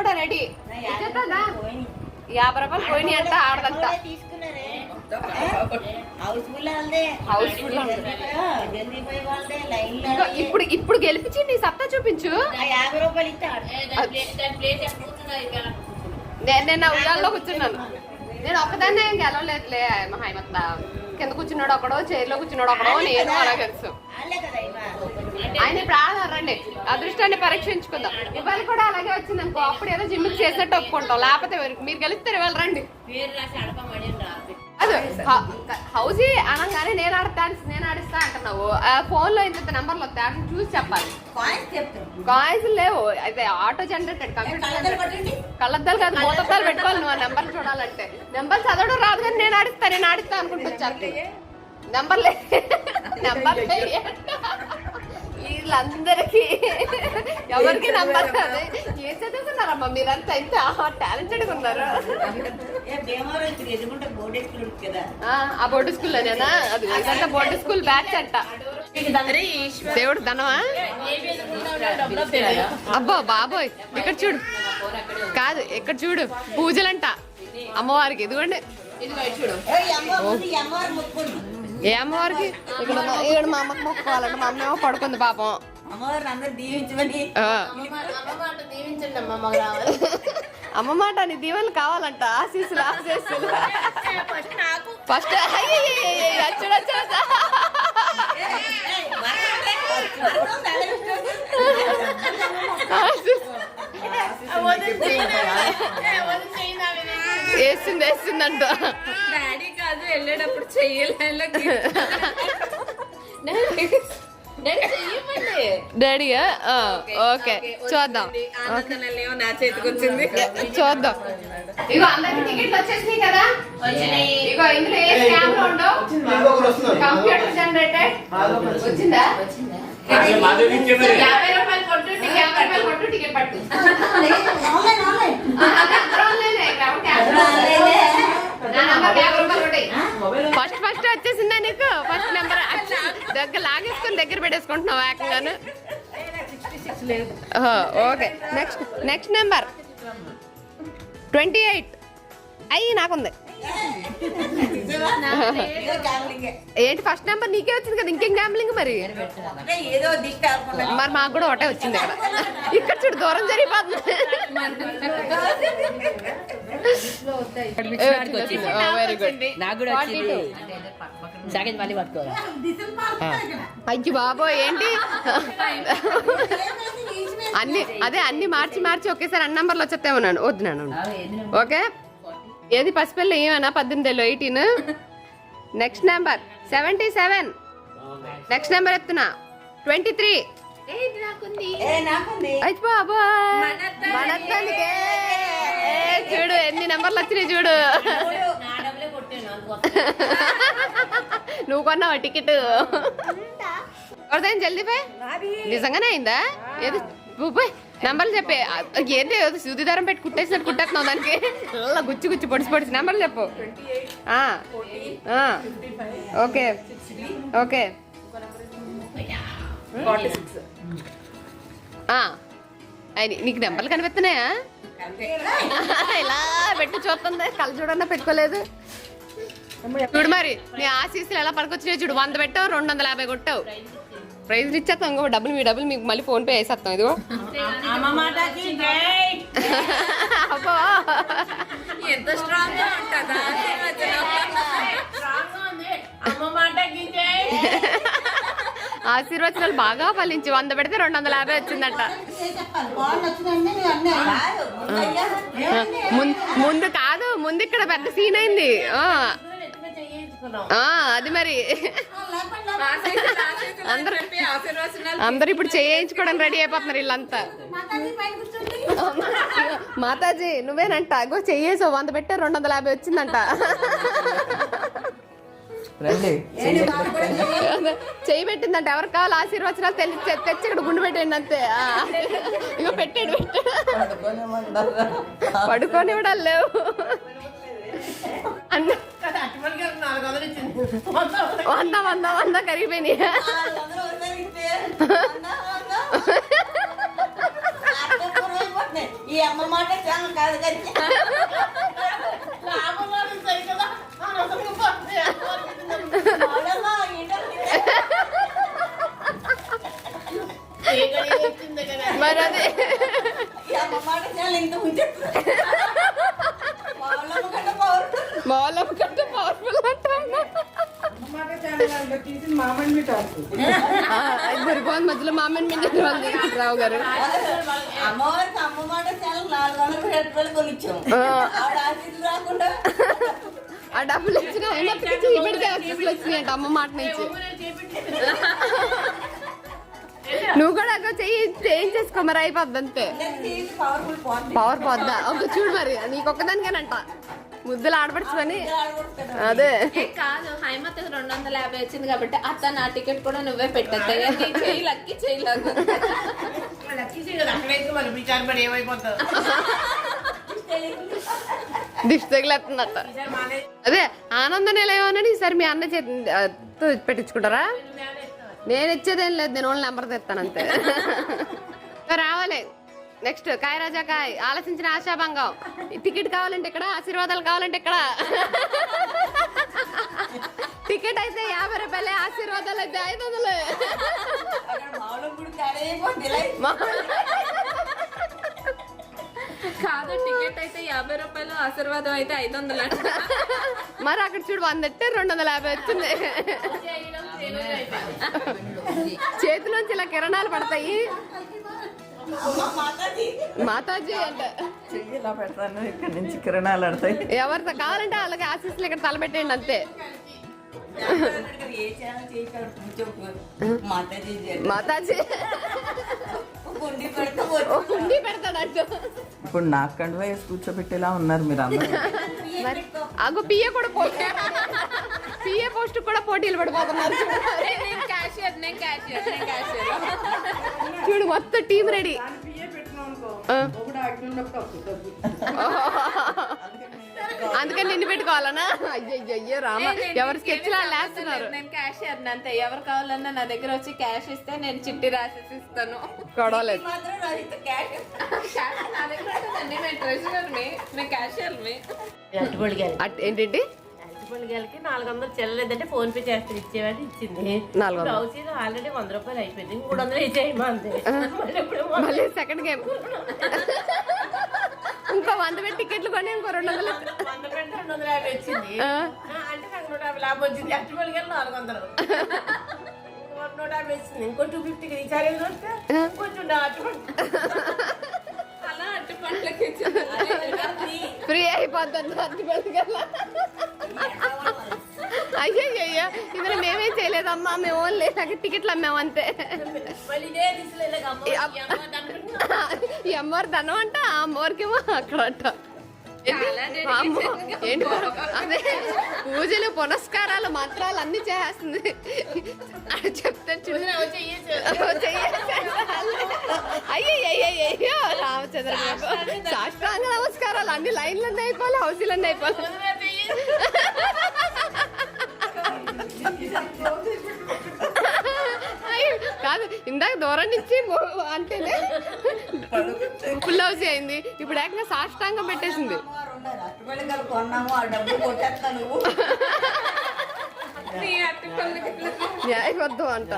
కూడా రెడీ? యాభై రూపాయలు పోయినాయి అంట ఆడదంట ఇప్పుడు ఇప్పుడు గెలిపించి నీ సత్తా చూపించు. నేను నేను నా ఉయ్యాల్లో కూర్చున్నాను నేను ఒక్కదాన్నే గెలవలేదులే మా హైమత్త కింద కూర్చున్నాడు ఒకడో చైర్లో కూర్చున్నాడు ఒకడో నేను అలా తెలుసు. ఆయన ఇప్పుడు ఆడారండి అదృష్టాన్ని పరీక్షించుకుందాం. ఇవాళ కూడా అలాగే వచ్చింది అనుకో అప్పుడు ఏదో జిమ్ చేసినట్టు ఒప్పుకుంటాం. లేకపోతే మీరు గెలుస్తారు ఇవాళ రండి. అది హౌజీ అనగానే నేను ఆడతా నేను ఆడిస్తా అంటున్నావు ఫోన్లో ఇంత నెంబర్లు వస్తాయి చూసి చెప్పాలి కాయిన్స్ లేవు అయితే ఆటో జనరేటెడ్ కంప్యూటర్ కళ్ళద్దలు కాదు మూతద్దాలు పెట్టుకోవాలి నువ్వు ఆ నెంబర్ చూడాలంటే నెంబర్ చదవడం రాదు కానీ నేను ఆడిస్తా నేను ఆడిస్తా అనుకుంటూ వచ్చాను నెంబర్ లే నెంబర్ వీళ్ళందరికీ ఎవరికి నెంబర్ ఏం చదువుకున్నారమ్మా మీరంతా ఇంత టాలెంటెడ్ ఉన్నారు. ఆ, ఆ బోర్డు స్కూల్లోనేనా అది ఇదంతా బోర్డు స్కూల్ బ్యాచ్ అంట. దేవుడు ధనమా? అబ్బో బాబోయ్. ఇక్కడ చూడు. కాదు ఇక్కడ చూడు. పూజలంట. అమ్మవారికి. ఇదిగోండి. చూడు. ఏ అమ్మవారికి? ఇక్కడ మా- ఇక్కడ మా అమ్మకి మొక్కుకోవాలంటే మా అమ్మ ఏమో పడుకుంది పాపం. అమ్మ మాట నీ దీవెనలు కావాలంట. ఆశీస్సులు ఆశీస్సులు. ఫస్ట్ చూడ వేసింది వేసిందంట. డాడీ కాదు వెళ్ళేటప్పుడు చెయ్యలే డాడీగా ఓకే చూద్దాం. ఆనంద నెలలేమో నా చేతికి వచ్చింది. చూద్దాం. ఇగో అందరికి టికెట్లు వచ్చేసినాయి కదా? ఇగో ఇందులో ఏ స్కామ్ ఉండవు కంప్యూటర్ జనరేటెడ్ వచ్చిందా కెమెరా యాభై రూపాయలు కొట్టు టికెట్ యాభై రూపాయలు కొట్టు టికెట్ పట్టు. ఫస్ట్ ఫస్ట్ వచ్చేసిందా నీకు? ఫస్ట్ నెంబర్ దగ్గర లాగేసుకొని దగ్గర పెట్టేసుకుంటున్నావు ఏకంగాను? Okay. Next next number twenty eight అయ్యి నాకుంది. ఏంటి ఫస్ట్ నెంబర్ నీకే వచ్చింది కదా ఇంకేం గ్యాంబ్లింగ్ మరి? మరి మాకు కూడా ఒకటే వచ్చింది ఇక్కడ ఇక్కడ చూడు దూరం జరిగిపోతుంది. వెరీ గుడ్ అయ్యి బాబోయ్ ఏంటి? అన్ని అదే అన్ని మార్చి మార్చి ఒకేసారి అన్ని నంబర్లు వచ్చేస్తామన్నాను వద్దున్నాను ఓకే? ఏది పసిపిల్ల ఏమన్నా? పద్దెనిమిది eighteen? Next number seventy seven next number ఎత్తున్నా twenty three చూడు ఎన్ని నెంబర్లు వచ్చినాయి చూడు. నువ్వు కొన్నావా టికెట్? ఎవరిదైనా జల్దీ పోయి. నిజంగానే అయిందా? ఏది? పోయి నంబర్లు చెప్పే ఏంటి ఏదో సూది దారం పెట్టి కుట్టేసినట్టు కుట్టేస్తున్నావు దానికి? అలా గుచ్చి గుచ్చి పొడిచి పొడిచి నెంబర్లు చెప్పు. Okay okay. అది నీకు నెంబర్లు కనిపిస్తున్నాయా? ఇలా పెట్టి చూస్తుంది కళ్ళు చూడన్నా పెట్టుకోలేదు. చూడు మరి నీ ఆశీస్సులు ఎలా పడుకొచ్చినాయి చూడు వంద పెట్టావు రెండు వందల యాభై కొట్టావు. ప్రైజ్ ఇచ్చేస్తాం ఇంకో డబ్బులు మీ డబ్బులు మీకు మళ్ళీ ఫోన్ పే వేసేస్తాం ఇదిగో అబ్బో. ఎంత స్ట్రాంగ్ ఆశీర్వచనాలు బాగా ఫలించి వంద పెడితే రెండు వందల యాభై వచ్చిందట. ముందు కాదు ముందు ఇక్కడ పెద్ద సీన్ అయింది. అది మరి. అందరూ ఇప్పుడు చేయించుకోవడం రెడీ అయిపోతున్నారు వీళ్ళంతా. మాతాజీ నువ్వేనంట అగో చెయ్యేసో వంద పెట్టే రెండు వందల యాభై వచ్చిందంట చెయ్యి పెట్టిందంట ఎవరికి కావాలి ఆశీర్వచనాలు తెచ్చి తె- తెచ్చి ఇక్కడ గుండు పెట్టండి అంతే. ఆ. ఇగో పెట్టాడు పెట్టాడు పడుకొని కూడా లేవు. అన్ని వంద వంద వంద కరిగిపోయినాయి వాళ్ళందరూ ఒకసారి ఇస్తే, అన్నా, అన్నా. అర్థం పూర్వం వస్తున్నాయి ఈ అమ్మ మాట చాలా కాదు కానీ మౌనమ్మా, ఏంటో మరి అదే ఈ అమ్మ మాట చాలా ఇంత ఉంచేస్తుంది మౌనమ్మ కంటే పవర్ఫుల్ మా వాళ్ళమ్మ కంటే మధ్యలో మా అమ్మని మించిన వాళ్ళు రావు గారు? అమ్మవారికి అమ్మ మాట చాలా నాలుగు వందల రూపాయలు కొనిచ్చాం. ఆ. రాకుండా. డబ్బులు ఇచ్చిన అయినప్పటికీ ఇప్పటికే ఆఫీసులు వచ్చినాయంట అమ్మ మాట నుంచి. నువ్వు కూడా అక్కడ చెయ్యి చేంజ్ చేసుకో మరి అయిపోద్ది అంతే. పవర్ పోద్దా? ఒక చూడు మరి నీకు ఒక్కదానికేనంట. ముద్దులు ఆడపడుచుకొని అదే. కాదు హైమత్ రెండు వందల యాభై వచ్చింది కాబట్టి అత్త నా టికెట్ కూడా నువ్వే పెట్టద్దు నీ చేయి లక్కి చేయలేదు దిష్టి తగిలేస్తుందట అదే ఆనంద నిలయమని ఈసారి మీ అన్న చేతి తో పెట్టించుకుంటారా? నేను ఇచ్చేదేం లేదు నేను ఓన్లీ నెంబర్ తెస్తాను అంతే. రావాలి. నెక్స్ట్ కాయ రాజా కాయ్ ఆలోచించిన ఆశాభంగం. టికెట్ కావాలంటే ఇక్కడ ఆశీర్వాదాలు కావాలంటే ఇక్కడ టికెట్ అయితే యాభై రూపాయలే ఆశీర్వాదాలు అయితే ఐదు వందలు. కాదు టికెట్ అయితే యాభై రూపాయలు ఆశీర్వాదం అయితే ఐదు వందలు అంట. మరి అక్కడ చూడు వంద రెండు వందల యాభై వచ్చింది. చేతిలోంచి ఇలా కిరణాలు పడతాయి. మాతాజీ మాతాజీ అంటే. ఇలా పెడతాను ఇక్కడ నుంచి కిరణాలు ఆడతాయి. ఎవరితో కావాలంటే వాళ్ళకి ఆశీస్సులు ఇక్కడ తలపెట్టేయండి అంతే. మాతాజీ. ఉండి పెడతాడంటూ ఇప్పుడు నాకు కండువా వేసి కూర్చోబెట్టేలా ఉన్నారు మీరు అందరూ. మరి అగో పిఏ కూడా పోటీ పిఏ పోస్ట్ కూడా పోటీలు పడిపోతున్నారు. నేను క్యాషియర్ నేను క్యాషియర్ నేను క్యాషియర్ చూడు మొత్తం టీం రెడీ అందుకని నిన్ను పెట్టుకోవాలనా? అయ్యో అయ్యో, రామ ఎవరు స్కెచ్ లా లేస్తున్నారు నేను క్యాషియర్ అంతే. ఎవరు కావాలన్నా నా దగ్గర వచ్చి క్యాష్ ఇస్తే నేను చిట్టి రాసేసి ఇస్తాను. గొడవలేదు మాత్రం రహిత క్యాష్ క్యాష్ నా దగ్గర ఉంటుందండి. నేను ట్రెజరర్ మీ నేను క్యాషియర్ మీ అట్- ఏంటంటి పొలిగాలకి నాలుగు వందలు చెల్లలేదంటే ఫోన్ పే చేస్తే ఇచ్చేవాడి ఇచ్చింది. నాలుగు వందలు. బ్లౌజీలో ఆల్రెడీ వంద రూపాయలు అయిపోయింది. మూడు వందలు ఇచ్చేయమా అంతే మళ్ళీ సెకండ్ గేమ్ ఇంకో వంద పెట్టి టికెట్లు కొని ఇంకో రెండు వందలు వంద పెడితే రెండు వందల యాభై వచ్చింది. అంటే నాకు నూట యాభై లాభం వచ్చింది. అట్టి పొలిగాలు నాలుగు వందలు నూట యాభై వచ్చింది. ఇంకో టూ ఫిఫ్టీకి రీఛార్జ్ కొంచెం అట్టి ఫ్రీ అయిపోద్ది అర్థం పెడగల అయ్యో అయ్యో ఇందులో మేమేం చేయలేదమ్మా మేము ఓన్లీ టికెట్లు అమ్మాము అంతే. ఈ అమ్మ- ఈ అమ్మవారి ధనం అంట ఆ అమ్మవారికేమో అక్కడ అంట. ఏంటి? అదే పూజలు పునస్కారాలు మంత్రాలు అన్ని చేస్తుంది చెప్తే చూడు అయ్యో అయ్యో. సాష్టాంగ నమస్కారాలు. అన్ని లైన్లన్నీ అయిపోవాలి హౌసీలన్నీ అయిపోవాలి. కాదు ఇందాక దూరం నుంచి అంటేనే ఫుల్ హౌస్ అయింది. ఇప్పుడు ఏకంగా సాష్టాంగం పెట్టేసింది. న్యాయబద్ధం అంట.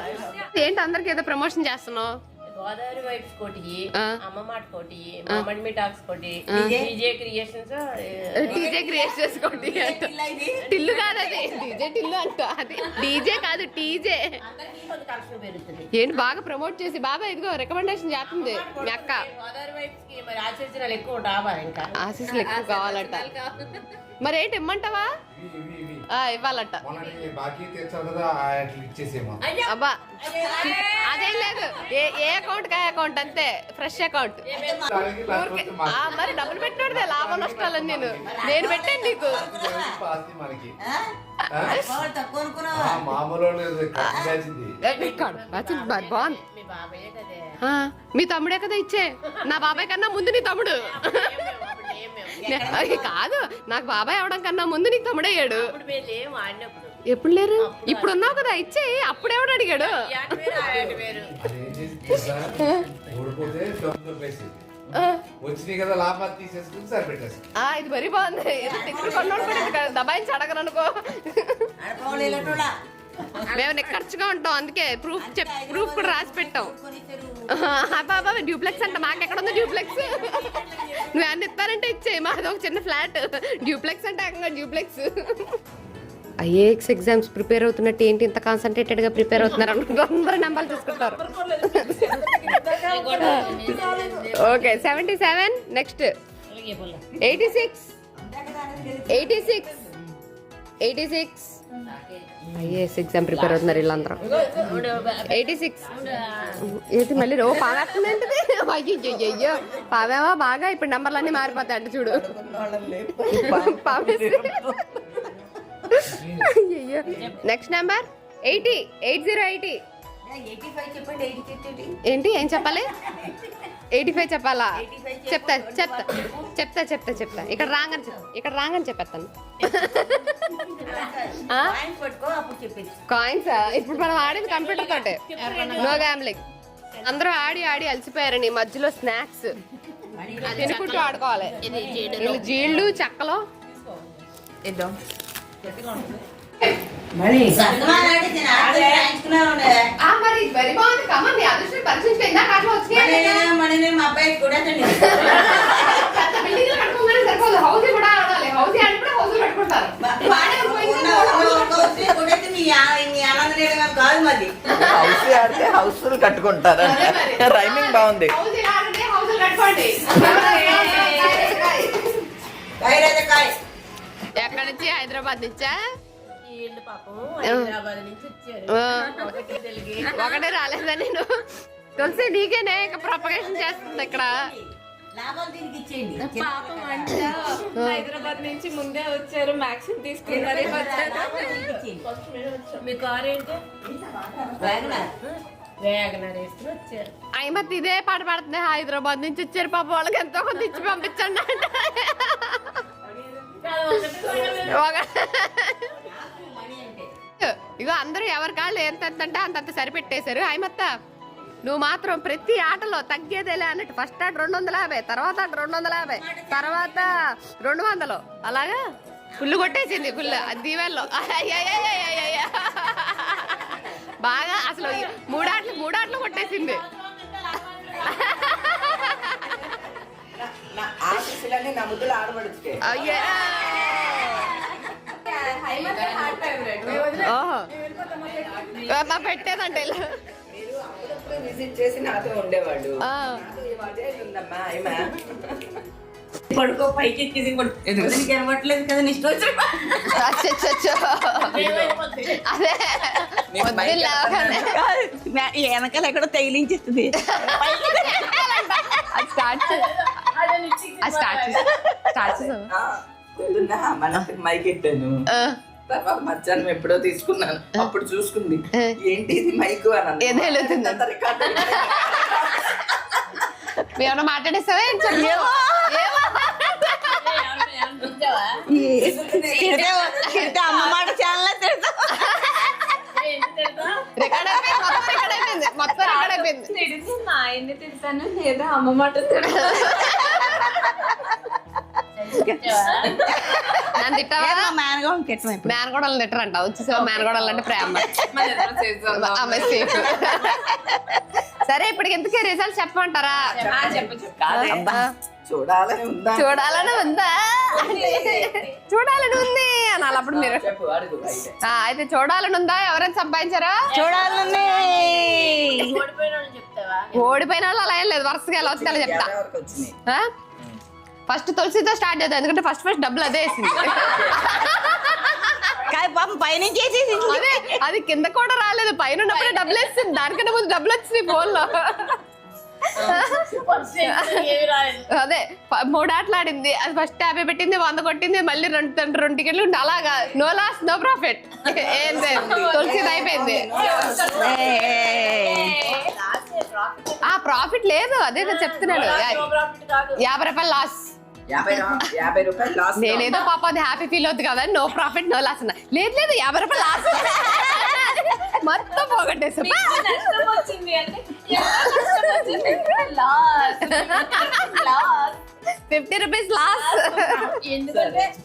ఏంటి అందరికి ఏదో ప్రమోషన్ చేస్తున్నావు? గోదావరి వైబ్స్ కోటి ఆ. అమ్మ మాట కోటి మామిడి మీ talks Koti DJ creations DJ ఇలా ఇది టిల్లు కాదు అది. డీజే టిల్లు అంట. అది డీజే కాదు టీజే. ఏంటి బాగా ప్రమోట్ చేసి బాబా ఇదిగో రికమెండేషన్ చేస్తుంది. మీ అక్క. గోదావరి వైబ్స్కి మరి ఎక్కువ రావా ఇంకా? ఆశీస్సులు ఎక్కువ కావాలట. మరి ఏంటి ఇమ్మంటావా? ఇవ్వాలట. అబ్బా అదేం లేదు. ఏ ఏ అకౌంట్ కా అకౌంట్ అంతే ఫ్రెష్ అకౌంట్ మరి డబ్బులు పెట్టినోడిదే లాభం నష్టాలని నేను. నేను పెట్టాను నీకు. బాగుంది మీ తమ్ముడే కదా ఇచ్చే. నా బాబాయ్ కన్నా ముందు నీ తమ్ముడు. కాదు నాకు బాబాయ్ అవడం కన్నా ముందు నీకు తమ్ముడయ్యాడు ఎప్పుడు లేరు? ఇప్పుడు ఉన్నావు కదా ఇచ్చే అప్పుడెవడు అడిగాడు? వచ్చినాయి కదా లాభాలు తీసేసుకుని సరిపెట్టేసి. ఇది మరీ బాగుంది. కొన్నోడు కూడా. దబాయించి ఇలాంటోళ్ళ. మేము నిక్కర్చుగా ఉంటాం అందుకే ప్రూఫ్ చెప్ ప్రూఫ్ కూడా రాసి పెట్టాం. బాబా డ్యూప్లెక్స్ అంట మాకెక్కడ ఉంది డ్యూప్లెక్స్ నువ్వు అన్ని ఇస్తానంటే ఇచ్చే మాది ఒక చిన్న ఫ్లాట్. డ్యూప్లెక్స్ అంటే ఏకంగా డ్యూప్లెక్స్ ఐఏఎక్స్ ఎగ్జామ్స్ ప్రిపేర్ అవుతున్నట్టు ఏంటి? ఇంత కాన్సన్ట్రేటెడ్గా ప్రిపేర్ అవుతున్నారు అనుకుంటూ అందరూ నెంబర్లు okay seventy seven next eighty six eighty six eighty six IAS exam prepare అవుతున్నారు వీళ్ళందరూ. Eighty six. ఏంటి మళ్ళీ రో పావేస్తుంది ఏంటిది? అయ్యో పావేమా బాగా ఇప్పుడు నెంబర్లన్నీ మారిపోతాయి అంటే చూడు. పావేసి అయ్యో next number? Eighty. Eight zero eighty. ఏంటి? ఏం చెప్పాలి? ఎయిటీ ఫైవ్ చెప్పాలా చెప్తా చెప్తా. చెప్తా చెప్తా చెప్తా. ఇక్కడ రాంగని చెప్తా ఇక్కడ రాంగని చెప్పేస్తాను. ఆ? పాయింట్ పట్టుకో అప్పుడు చెప్పేసి కాయిన్స్ ఇప్పుడు మనం ఆడేది కంప్యూటర్ తోటే. నో గ్యామ్లింగ్ అందరూ ఆడి ఆడి అలసిపోయారని మధ్యలో స్నాక్స్. తినుకుంటూ ఆడుకోవాలి. జీళ్ళు? చెక్కలు? ఇద్దాం మరి? వెరీ బాగుంది అదృష్టం అట్లా మా అబ్బాయికి కూడా తిని. పెద్ద బిల్డింగ్ కట్టుకోగానే సరిపోదు. హౌస్ కూడా ఆడాలి. హౌస్ అంటే కూడా హౌస్ కట్టుకుంటారు. హౌస్ ఆడితే రైమింగ్ బాగుంది. హౌస్ ఆడితే హౌస్ కట్టుకోండి. కాయరైతే కాయ. ఎక్కడి నుంచి? హైదరాబాద్ నుంచా? ఒకటి తెలుగు. ఒకటే రాలేదా నేను? తులసి నీకేనే ఇక ప్రొపగేషన్ చేస్తుంది ఇక్కడ. లాభాలు దీనికి ఇచ్చేయండి. పాపం అంట. హైదరాబాద్ నుంచి ముందే వచ్చారు. మ్యాక్సిమం తీసుకున్నారు. మీ కార్ ఏంటి? ఇదే పాట పాడుతుంది. హైదరాబాద్ నుంచి వచ్చారు పాప. వాళ్ళకి ఎంతో కొంత ఇచ్చి పంపించండి అంటే. ఒక- ఇగో అందరూ ఎవరి కాళ్ళు ఎంత అంటే అంతంత సరిపెట్టేశారు. ఆయమత్త నువ్వు మాత్రం ప్రతి ఆటలో తగ్గేదేలే అన్నట్టు. ఫస్ట్ ఆట రెండు వందల యాభై తర్వాత ఆట రెండు వందల యాభై తర్వాత రెండు వందలు. అలాగా? ఫుల్ కొట్టేసింది ఫుల్ దీవెల్లో బాగా అసలు మూడాట్లు మూడాట్లు కొట్టేసింది అయ్యా మా పెట్టేదంటే విజిట్ చేసి నాతో పడుకో పైకి కదా ఇష్టం. అదే. వెనకాల ఎక్కడో తగిలించేస్తుంది అది స్టార్ట్ స్టార్ట్ చేసి స్టార్ట్ పొద్దున్న మనకి మైక్ ఎట్టాను తర్వాత మధ్యాహ్నం ఎప్పుడో తీసుకున్నాను. అప్పుడు చూసుకుంది. ఏంటి ఇది మైక్ అని ఏమన్నా మాట్లాడేస్తావా అమ్మ మాట రికార్డ్ అయిపోయింది. మొత్తం రికార్డ్ అయిపోయింది. మా ఆయన్ని తిడతాను. లేదా అమ్మ మాట తిడతాను నన్ను తిట్టావా? మేనగా కెట్టం మేనగోడలు తిట్టరంట. వచ్చేసా మేనగోడలు అంటే ప్రేమ. ఆమె సేఫ్ సరే ఇప్పటికి ఎందుకే రిజల్ట్ చెప్పమంటారా? చెప్పు చెప్పు. కాదే, అబ్బా. చూడాలని ఉందా? చూడాలని ఉందా? చూడాలని ఉంది అనాలి. అప్పుడు మీరు అయితే. ఆ, అయితే చూడాలని ఉందా? ఎవరైనా సంపాదించారా? చూడాలని ఓడిపోయిన వాళ్ళు అలా ఏం లేదు. వరుసగా ఎలా వస్తే అలా చెప్తా. ఫస్ట్ తులసితో స్టార్ట్ చేద్దాం ఎందుకంటే ఫస్ట్ ఫస్ట్ డబ్బులు అదే వేసింది. పాపం పైనుంచి అదే అది కింద కూడా రాలేదు పైన ఉన్నప్పుడే డబ్బులు వేసింది. దానికన్నా ముందు డబ్బులు వచ్చినాయి ఫోన్లో. ఏమి రాలేదు అదే ప- మూడు ఆటలు ఆడింది అది ఫస్ట్ యాభై పెట్టింది వంద కొట్టింది మళ్ళీ రెండు రెండు రెండు టికెట్లు ఉండి. అలాగా. నో లాస్ నో ప్రాఫిట్ ఏం లేదు. తులసిది అయిపోయింది. ఆ ప్రాఫిట్ లేదు. అదే యాభై రా- యాభై రూపాయలు లాస్ నేనేదో పాప అది హ్యాపీ ఫీల్ అవుతుంది కదా. నో ప్రాఫిట్ నో లాస్ అన్న. లేదు లేదు. యాభై రూపాయలు లాస్ మొత్తం పోగొట్టేసా ఫిఫ్టీ రూపీస్ లాస్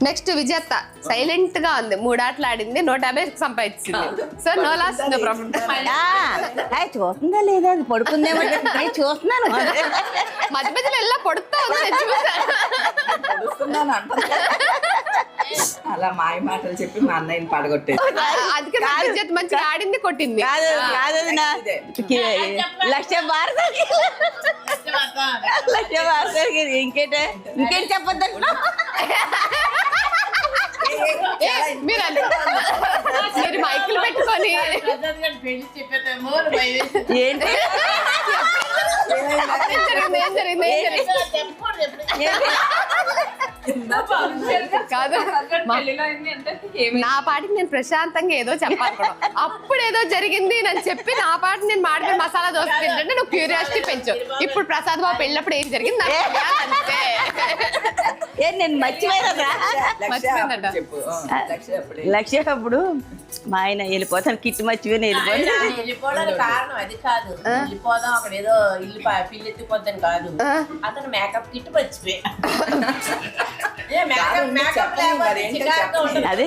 నెక్స్ట్ విజేత సైలెంట్గా ఉంది. మూడాట్లు ఆడింది నూట యాభై సంపాదించింది. So no loss no profit చూస్తుందా లేదా? అది పడుకుందేమో నేను చూస్తున్నాను. మధ్య మధ్యలో ఎలా పడుతూ అలా మాయ మాటలు చెప్పి మా అన్నయ్యని పడగొట్టేది. అందుకే నా విజేత మంచిగా ఆడింది కొట్టింది. కాదు కాదు అది నా లక్ష భారతకి లక్ష భారతకి ఇంకేంటే ఇంకేంటి చెప్పొద్దు? మీరు మైకులు పెట్టుకొని. ఏంటి? ఏం జరిగింది ఏం జరిగింది కాదు. నా పాటికి నేను ప్రశాంతంగా ఏదో చెప్పాలి. అప్పుడు ఏదో జరిగింది అని చెప్పి నా పాటికి నేను మాడిపోయి మసాలా దోశ తింటుంటే నువ్వు క్యూరియాసిటీ పెంచు. ఇప్పుడు ప్రసాద్ బాబు పెళ్ళినప్పుడు ఏం జరిగింది? అంతే ఏ. నేను మర్చిపోయినా మర్చిపోయిందట. చెప్పు ఆ, లక్ష అప్పుడే. లక్ష అప్పుడు. మా ఆయన వెళ్ళిపోతాను కిట్టు మర్చిపోయి వెళ్ళిపోయి ఆయన వెళ్ళిపోవడానికి కారణం అది కాదు. వెళ్ళిపోదాం అక్కడ ఏదో ఇల్లు పిల్లి ఎత్తిపోద్దని కాదు. అతను మేకప్ కిట్ మర్చిపోయా. అదే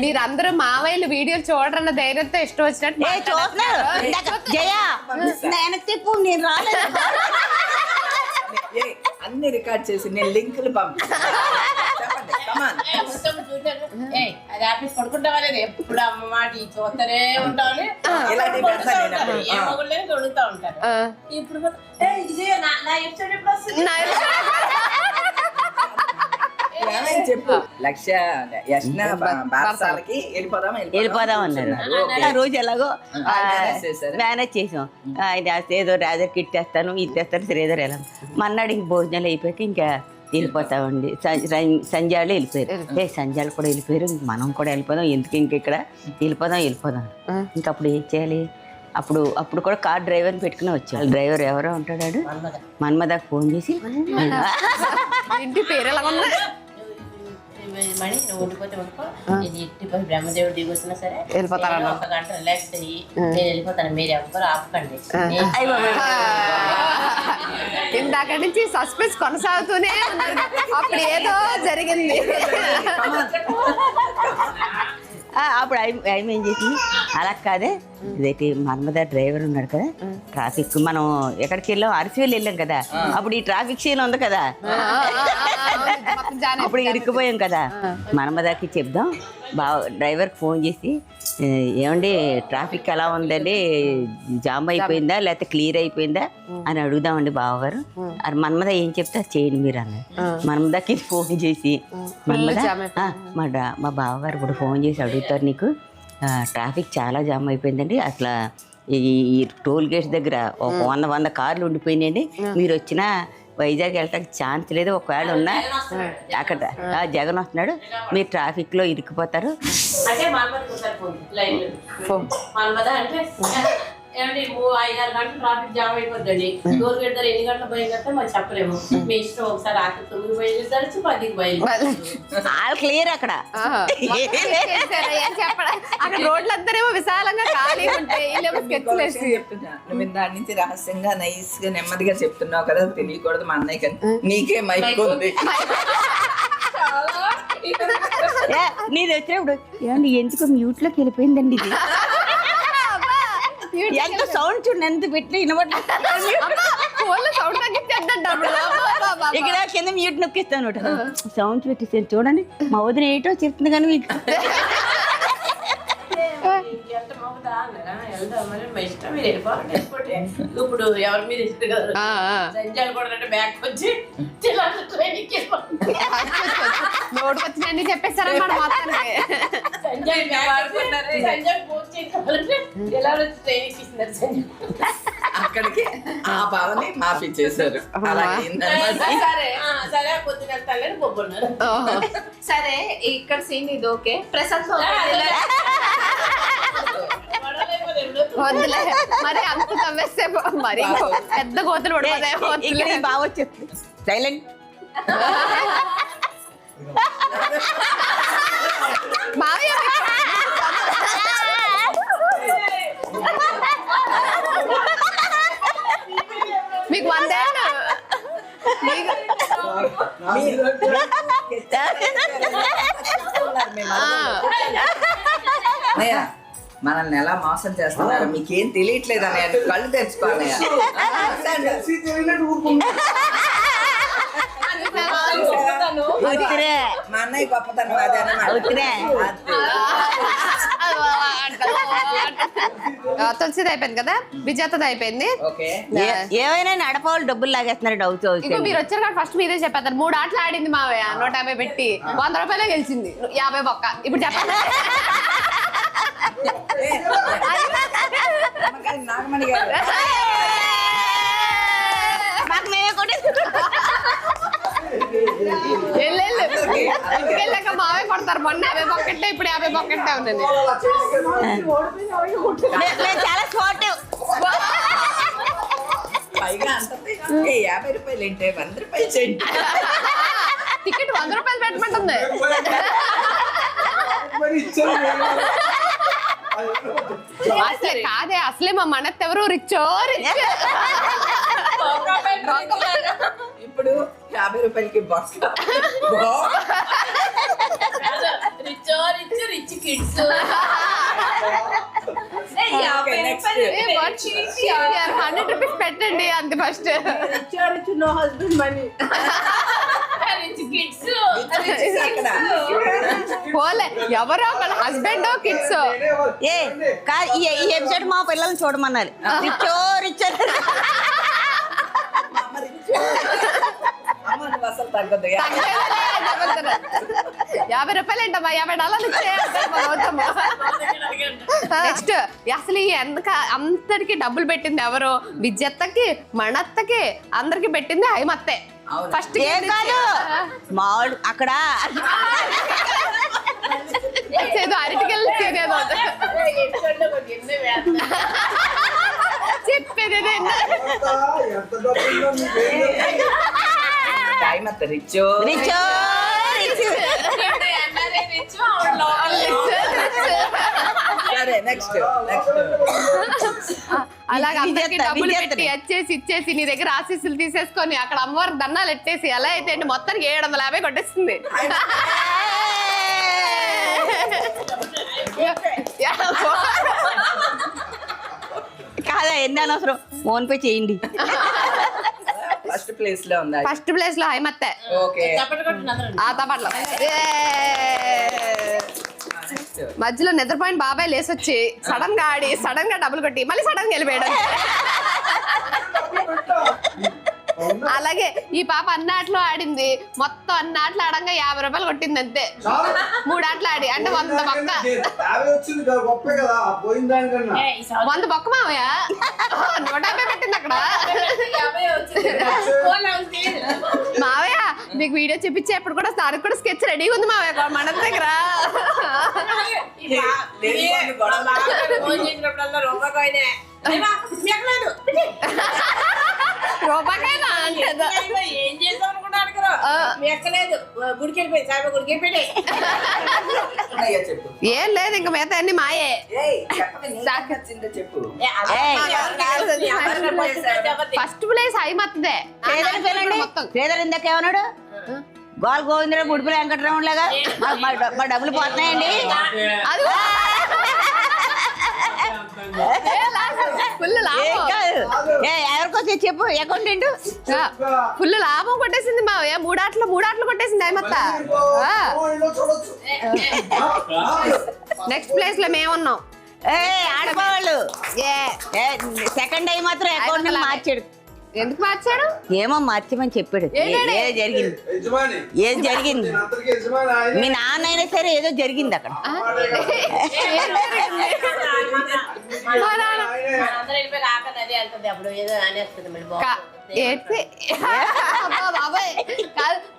మీరందరూ మావయ్యలు వీడియోలు చూడరన్న ధైర్యంతో ఇష్టం వచ్చినట్టు జయ నేను తిప్పు నేను రాలేదు. ఏ, అన్ని రికార్డ్ చేసి నేను లింకులు పంపిస్తాను అది ఆఫీస్ పడుకుంటావా లేదా? ఎప్పుడు అమ్మ మాట ఈ చూస్తూనే ఉంటాను ఇలాంటి పెడతా నేను అప్పుడు. ఏ మగుళ్ళని దొడుగుతా ఉంటారు. ఇప్పుడు మొత్తం, ఏ, ఇది చేయ, నా నా ఎపిసోడ్ ఎప్పుడు వస్తుంది? నా- ఏమైంది చెప్పు. లక్ష యష్ణ బారసాలకి వెళ్ళిపోదాం వెళ్ళిపోదాం అన్నారు ఓకే. ఆ రోజు ఎలాగో మేనేజ్ చేసాం. ఇది ఏదో రాజర్ కిట్ తెస్తాను ఇది తెస్తాను శ్రీధర్ ఎలా? మన్నాడు ఇంక భోజనాలు అయిపోయాక ఇంకా వెళ్ళిపోతామండి సం- సం- సంధ్యాలు వెళ్ళిపోయారు. ఏ సంధ్యాలు కూడా వెళ్ళిపోయారు. మనం కూడా వెళ్ళిపోదాం. ఎందుకు ఇంక ఇక్కడ వెళ్ళిపోదాం వెళ్ళిపోదాం. ఇంకా అప్పుడు ఏం చేయాలి? అప్పుడు అప్పుడు కూడా కార్ డ్రైవర్ని పెట్టుకుని వచ్చాడు డ్రైవర్ ఎవరో ఉంటాడు మన్మదాకి ఫోన్ చేసి ఇంటి పేరు ఎలా మణి నువ్వు ఉండిపోతే ఉండిపో ఇది ఎట్టి పని బ్రహ్మదేవుడు దిగి వచ్చినా సరే వెళ్ళిపోతారన్న. నేను ఒక గంట రిలాక్స్ అయ్యి నేను వెళ్ళిపోతాను. మీరు ఎవ్వరు ఆపకండి. ఇందాక నుంచి సస్పెన్స్ కొనసాగుతూనే ఉంది. అప్పుడు ఏదో జరిగింది. అప్పుడు ఆయన ఏం చేసి అలా కాదే ఇదైతే మన్మద డ్రైవర్ ఉన్నాడు కదా ట్రాఫిక్ మనం ఎక్కడికి వెళ్ళాం అరసివెల్లి వెళ్ళాం కదా అప్పుడు ఈ ట్రాఫిక్ సీన్ ఉంది కదా అప్పుడు ఇరుక్కుపోయాం కదా మన్మదకి చెప్దాం బావ డ్రైవర్కి ఫోన్ చేసి "ఏ, ఏమండి ట్రాఫిక్ ఎలా ఉందండి? జామ్ అయిపోయిందా? లేకపోతే క్లియర్ అయిపోయిందా? అని అడుగుదామండి బావగారు. అది మన్మద ఏం చెప్తే అది చేయండి మీరు అన్నారు. మన్మదకి ఫోన్ చేసి మన్మద మా మా బావగారు ఇప్పుడు ఫోన్ చేసి అడుగుతారు నీకు. ట్రాఫిక్ చాలా జామ్ అయిపోయిందండి. అసలు ఈ ఈ టోల్ గేట్స్ దగ్గర ఒక వంద వంద కార్లు ఉండిపోయినాయండి. మీరు వచ్చినా వైజాగ్ వెళ్ళటానికి ఛాన్స్ లేదు. ఒకవేళ ఉన్నా అక్కడ జగన్ వస్తున్నాడు. మీరు ట్రాఫిక్లో ఏమండి మూడు ఐదు ఆరు గంటలు ట్రాఫిక్ జామ్ అయిపోద్దండి. డోర్ పెడతారు ఎన్ని గంటలు బయలుదేరితే మరి చెప్పలేము. మీ ఇష్టం ఒకసారి రాత్రి తొమ్మిది బయలుదేరచ్చు పదికి బయలుదేరచ్చు. వాళ్ళు క్లియర్ అక్కడ. రోడ్లందరేమో విశాలంగా ఖాళీ ఉంటాయి. నువ్వు దాని నుంచి రహస్యంగా నైస్గా నెమ్మదిగా చెప్తున్నావు కదా తెలియకూడదు మా అన్నయ్య కదా నీకే మైక్ ఉంది. నీది వచ్చినప్పుడు ఏమండి ఎందుకు మ్యూట్లోకి వెళ్ళిపోయిందండి ఇది? ఎంత సౌండ్ చూడండి ఎంత పెట్టి ఫోన్లో సౌండ్. ఇక్కడ కింద మ్యూట్ నొక్కిస్తాను సౌండ్ పెట్టేసాను చూడండి మా వదిన ఏటో చెప్తుంది కానీ మీకు మా ఇష్టం. మీరు వెళ్ళిపోవాలంటే వెళ్ళిపోతే ఇప్పుడు ఎవరి మీద ఇష్టం కదా. కూడా అంటే బ్యాక్ వచ్చి నోటికి వచ్చినండి చెప్పేస్తారన్నమాట మొత్తానికి. సంజయ్ బ్యాక్ సంజయ్ పూర్తి చేయాలంటే ఎలా వచ్చి ట్రైనింగ్ ఇస్తున్నారు సంజయ్ అక్కడికి ఆ భావని మాఫీ చేశారు. సరే ఆ, సరే పొద్దున వెళ్తాను బొబ్బున్నారు ఓహో. సరే ఇక్కడ సీన్ ఇది ఓకే. ప్రసాద్ వద్దులే. మరి అంత తవ్వేస్తే మరి పెద్ద ఇక్కడ వద్దులే. బాగా చెప్తుంది సైలెంట్. మావయ్య మీకు వందేళ్ళు మీకు మనల్ని ఎలా మోసం చేస్తున్నారు మీకేం తెలియట్లేదు అన్నయ్య. కళ్ళు. ఉత్తిరే మా అన్నయ్య గొప్పతనం తులసిది అయిపోయింది కదా? విజేతది అయిపోయింది. ఏమైనా నడపవాళ్ళు డబ్బులు లాగేస్తున్నారు డౌట్ ఇంకో మీరు వచ్చారు కాబట్టి ఫస్ట్ మీరే చెప్పేస్తారు. మూడు ఆటలు ఆడింది మావయ్య నూట యాభై పెట్టి. వంద రూపాయలే గెలిచింది. యాభై బొక్క. ఇప్పుడు చెప్పండి. అమ్మగారు, నాగమణి గారు. మాకు మేమే మావే కొడతారు. మొన్న యాభై బొక్కట్టే ఇప్పుడు యాభై బొక్కట్టే ఉన్నది. చాలా స్పోర్టివ్ పైగా ఏ, యాభై రూపాయలు ఏంటి? వంద రూపాయలు చేయండి టికెట్ వంద రూపాయలు పెట్టమంటుంది. అసలే కాదే అసలే మా మనత్ ఎవరు? రిచ్చో రిచ్ ఇప్పుడు యాభై రూపాయలకి box rich rich rich kids. Hundred rupees పెట్టండి అంతే ఫస్ట్ రిచ్ కిడ్స్ అక్కడ పోలే ఎవరో ఒకళ్ళ హస్బెండ్ కిడ్స్ ఏ కా ఈ ఎపిసోడ్ మా పిల్లల్ని చూడమన్నారు. రిచ్. అసలు తగ్గదు యాభై రూపాయలు ఏంటమ్మా? యాభై డాలర్లు నెక్స్ట్ అసలు ఈ ఎంత అందరికి డబ్బులు పెట్టింది ఎవరు? విద్యత్తకి మణత్తకి అందరికి పెట్టింది హైమత్తే. ఫస్ట్ ఏం కాదు. మామిడి అక్కడ. ఏదో చెప్పేది ఏదో? టైం అంత రిచ్. రిచ్. సరే నెక్స్ట్ నెక్స్ట్ అలాగే అందరికి డబ్బులు. పెట్టి వచ్చేసి ఇచ్చేసి నీ దగ్గర ఆశీస్సులు తీసేసుకొని అక్కడ అమ్మవారి దండాలు ఎట్టేసి ఎలా అయితే ఏంటి మొత్తానికి ఏడు వందల యాభై కొట్టేస్తుంది. కాదా ఎన్ని అనవసరం? ఫోన్ పే చేయండి. ఫస్ట్ ప్లేస్లో ఉందా. ఫస్ట్ ప్లేస్లో హైమత్తే. ఓకే ఆ తపట్లో నెక్స్ట్ మధ్యలో నిద్రపోయిన బాబాయ్ లేసొచ్చి సడన్గా ఆడి సడన్గా డబ్బులు కొట్టి మళ్ళీ సడన్గా వెళ్ళిపోయాడు అలాగే ఈ పాప అన్ని ఆటలు ఆడింది. మొత్తం అన్ని ఆటలు ఆడంగా యాభై రూపాయలు కొట్టింది అంతే. మూడు ఆటలు ఆడి అంటే వంద బొక్క. వంద బొక్క మావయ్య? నూట యాభై పెట్టింది అక్కడ. మావయ్య మీకు వీడియో చూపించేప్పుడు కూడా సార్ కూడా స్కెచ్ రెడీగా ఉంది మావయ్య మన దగ్గర. రూపాయకైనా ఏం చేద్దాం. ఎక్కలేదు గుడికి వెళ్ళిపోయి సాయిబా గుడికి వెళ్ళిపోయి. ఏం లేదు ఇంక మిగతా అన్ని మాయే. ఏయ్ చెప్పండి నీకు నచ్చిందో చెప్పు. ఫస్ట్ ప్లేస్ హైమత్దే పేదలు ఇందాక ఏమన్నాడు? గోల్ గోవిందరావు ముడిపిల వెంకటరామన్ లాగా మా డబ్బులు పోతున్నాయండి. అది ఫుల్ ఏం లాభం. ఎవరికొచ్చి చెప్పు అకౌంటెంట్ ఫుల్ లాభం కొట్టేసింది మావయ్య మూడాట్లు మూడాట్లు కొట్టేసింది చూడొచ్చు నెక్స్ట్ ప్లేస్లో మేమున్నాం. ఏ ఆడపోవాళ్ళు ఏ ఏ సెకండ్ టైం మాత్రం అకౌంట్. మార్చాడు. ఎందుకు మార్చాడు? ఏమో మార్చమని చెప్పాడు. ఏ- జరిగింది? ఏది జరిగింది మీ నాన్న. అయినా సరే ఏదో జరిగింది అక్కడ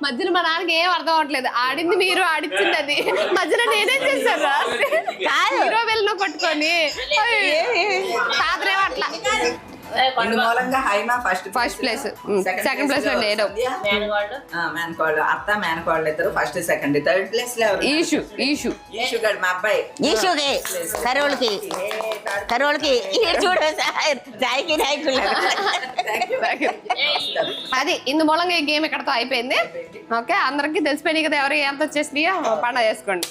మధ్యలో మా నాన్నకి ఏం అర్థం అవట్లేదు ఆడింది మీరు ఆడిచ్చింది అది. మధ్యలో నేనేం చేశాను కాదు. హీరో వెళ్ళి పట్టుకొని. తాతరేమో అట్లా? మూలంగా Haima first place. Um, second place లో నేను. మేనకోళ్ళు. అత్త మేనకోళ్ళు ఇద్దరు. ఫస్ట్ సెకండ్ థర్డ్ ప్లేస్లో ఎవరు? ఈషు ఈషు. ఈషు గారు మా అబ్బాయి. ఈషుకి కరోళ్ళకి కరోళ్ళకి చూడు సాయికి నాయకులు. అది ఇందు మూలంగా ఈ గేమ్ ఇక్కడతో అయిపోయింది. ఓకే అందరికీ తెలిసిపోయినాయి కదా ఎవరు ఎంత వచ్చేసినాయో పండగ చేసుకోండి.